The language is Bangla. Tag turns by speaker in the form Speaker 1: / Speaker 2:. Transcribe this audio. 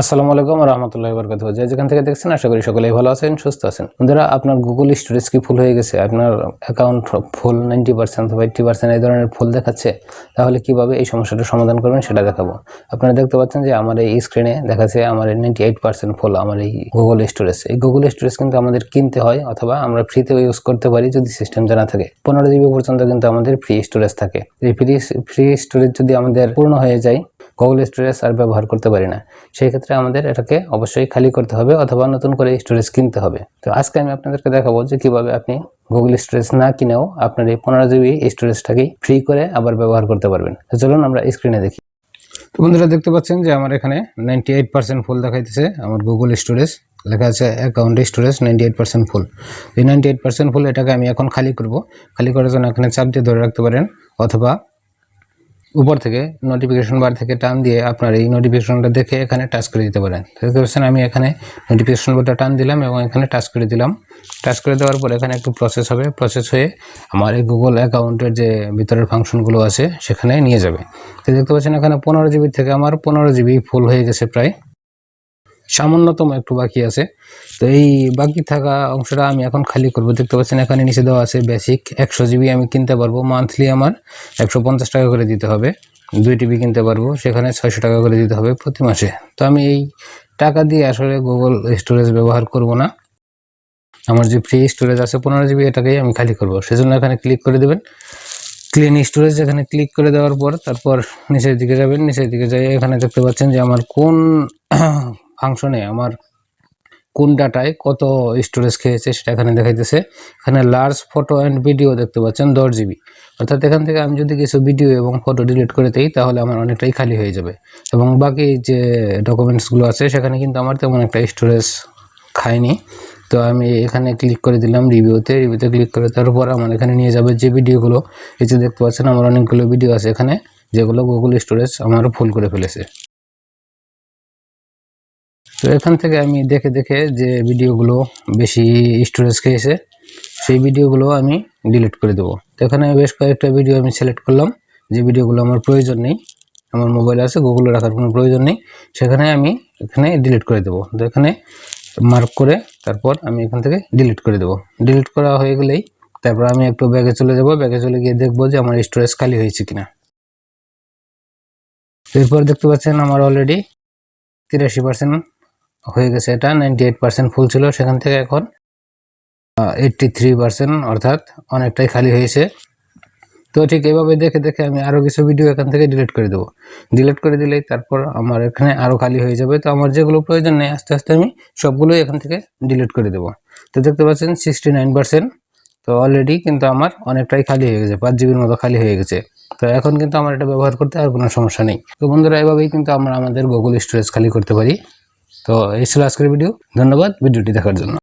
Speaker 1: আসসালামু আলাইকুম রহমতুল্লাহ বরকাত যে যেখান থেকে দেখছেন, আশা করি সকলেই ভালো আছেন, সুস্থ আছেন। বন্ধুরা, আপনার গুগল স্টোরেজ কি ফুল হয়ে গেছে? আপনার অ্যাকাউন্ট ফুল নাইনটি পার্সেন্ট অথবা এইট্টি পার্সেন্ট এই ধরনের ফুল দেখাচ্ছে? তাহলে কীভাবে এই সমস্যাটা সমাধান করবেন সেটা দেখাবো। আপনারা দেখতে পাচ্ছেন যে আমার এই স্ক্রিনে দেখাচ্ছে আমার নাইনটি এইট পার্সেন্ট ফুল আমার এই গুগল স্টোরেজ এই গুগল স্টোরেজ কিন্তু আমাদের কিনতে হয় অথবা আমরা ফ্রিতেও ইউজ করতে পারি যদি সিস্টেম জানা থাকে। পনেরো জিবি পর্যন্ত কিন্তু আমাদের ফ্রি স্টোরেজ থাকে। এই ফ্রি ফ্রি স্টোরেজ যদি আমাদের পূর্ণ হয়ে যায় গুগল স্টোরেজ আর ব্যবহার করতে পারি না। সেই ক্ষেত্রে আমাদের এটাকে অবশ্যই খালি করতে হবে অথবা নতুন করে স্টোরেজ কিনতে হবে। তো আজকে আমি আপনাদেরকে দেখাবো যে কীভাবে আপনি গুগল স্টোরেজ না কিনেও আপনার এই পনেরো জিবি স্টোরেজটাকে ফ্রি করে আবার ব্যবহার করতে পারবেন। তো চলুন আমরা স্ক্রিনে দেখি। তো বন্ধুরা দেখতে পাচ্ছেন যে আমার এখানে নাইনটি এইট পার্সেন্ট ফুল দেখাইতেছে। আমার গুগল স্টোরেজ লেখা আছে account storage ninety eight percent full এই নাইনটি এইট পার্সেন্ট ফুল এটাকে আমি এখন খালি করব। খালি করার জন্য এখানে চাপ দিয়ে ধরে রাখতে পারেন অথবা উপর থেকে নোটিফিকেশন বার থেকে টান দিয়ে আপনার এই নোটিফিকেশনটা দেখে এখানে টাচ করে দিতে পারেন। দেখতে পাচ্ছেন আমি এখানে নোটিফিকেশন বারটা টান দিলাম এবং এখানে টাচ করে দিলাম। টাচ করে দেওয়ার পর এখানে একটু প্রসেস হবে। প্রসেস হয়ে আমার এই গুগল অ্যাকাউন্টের যে ভিতরের ফাংশনগুলো আছে, সেখানে নিয়ে যাবে। তো দেখতে পাচ্ছেন এখানে পনেরো জিবি থেকে আমার পনেরো জিবি ফুল হয়ে গেছে প্রায়। সামান্যতম একটু বাকি আছে। তো এই বাকি থাকা অংশটা আমি এখন খালি করব। দেখতে পাচ্ছেন এখানে নিচে দেওয়া আছে বেসিক একশো জিবি আমি কিনতে পারব। মান্থলি আমার একশো পঞ্চাশ টাকা করে দিতে হবে। দুই টিবি কিনতে পারব। সেখানে ছয়শো টাকা করে দিতে হবে প্রতি মাসে। তো আমি এই টাকা দিয়ে আসলে গুগল স্টোরেজ ব্যবহার করব না। আমার যে ফ্রি স্টোরেজ আছে পনেরো জিবি এটাকেই আমি খালি করব। সেজন্য এখানে ক্লিক করে দেবেন। ক্লিন স্টোরেজ এখানে ক্লিক করে দেওয়ার পর তারপর নিচের দিকে যাবেন। নিচের দিকে যাই এখানে দেখতে পাচ্ছেন যে আমার কোন ফাংশনে আমার কোন ডাটায় কত স্টোরেজ খেয়েছে সেটা এখানে দেখাইতেছে। এখানে লার্জ ফটো অ্যান্ড ভিডিও দেখতে পাচ্ছেন দশ জিবি অর্থাৎ এখান থেকে আমি যদি কিছু ভিডিও এবং ফটো ডিলিট করে দিই, তাহলে আমার অনেকটাই খালি হয়ে যাবে। এবং বাকি যে ডকুমেন্টসগুলো আছে, সেখানে কিন্তু আমার তেমন একটা স্টোরেজ খায়নি। তো আমি এখানে ক্লিক করে দিলাম রিভিউতে রিভিউতে ক্লিক করে তারপর আমার এখানে নিয়ে যাবে যে ভিডিওগুলো এই যে দেখতে পাচ্ছেন আমার অনেকগুলো ভিডিও আছে এখানে, যেগুলো গুগল স্টোরেজ আমার ফুল করে ফেলেছে। তো এখান থেকে আমি দেখে দেখে যে ভিডিওগুলো বেশি স্টোরেজ খেয়েছে, সেই ভিডিওগুলো আমি ডিলিট করে দেবো। তো এখানে বেশ কয়েকটা ভিডিও আমি সিলেক্ট করলাম, যে ভিডিওগুলো আমার প্রয়োজন নেই, আমার মোবাইলে আছে গুগলে রাখার কোনো প্রয়োজন নেই, সেখানে আমি এখানে ডিলিট করে দেবো। তো এখানে মার্ক করে তারপর আমি এখান থেকে ডিলিট করে দেবো। ডিলিট করা হয়ে গেলেই তারপর আমি একটু ব্যাগে চলে যাব, ব্যাগে চলে গিয়ে দেখব যে আমার স্টোরেজ খালি হয়েছে কিনা। এরপর দেখতে পাচ্ছেন আমার অলরেডি তিরাশি পার্সেন্ট হয়ে গেছে এটা নাইনটি এইট পার্সেন্ট ফুল ছিল সেখান থেকে এখন এইটটি থ্রি পার্সেন্ট অর্থাৎ অনেকটাই খালি হয়েছে। তো ঠিক এভাবে দেখে দেখে আমি আরও কিছু ভিডিও এখান থেকে ডিলিট করে দেবো। ডিলিট করে দিলেই তারপর আমার এখানে আরও খালি হয়ে যাবে। তো আমার যেগুলো প্রয়োজন নেই, আস্তে আস্তে আমি সবগুলোই এখান থেকে ডিলিট করে দেবো। তো দেখতে পাচ্ছেন সিক্সটি নাইন পার্সেন্ট তো অলরেডি কিন্তু আমার অনেকটাই খালি হয়ে গেছে, পাঁচ জিবির মতো খালি হয়ে গেছে। তো এখন কিন্তু আমার এটা ব্যবহার করতে আর কোনো সমস্যা নেই। তো বন্ধুরা, এভাবেই কিন্তু আমরা আমাদের গুগল স্টোরেজ খালি করতে পারি। তো এই ছিল আজকের ভিডিও ধন্যবাদ ভিডিওটি দেখার জন্য।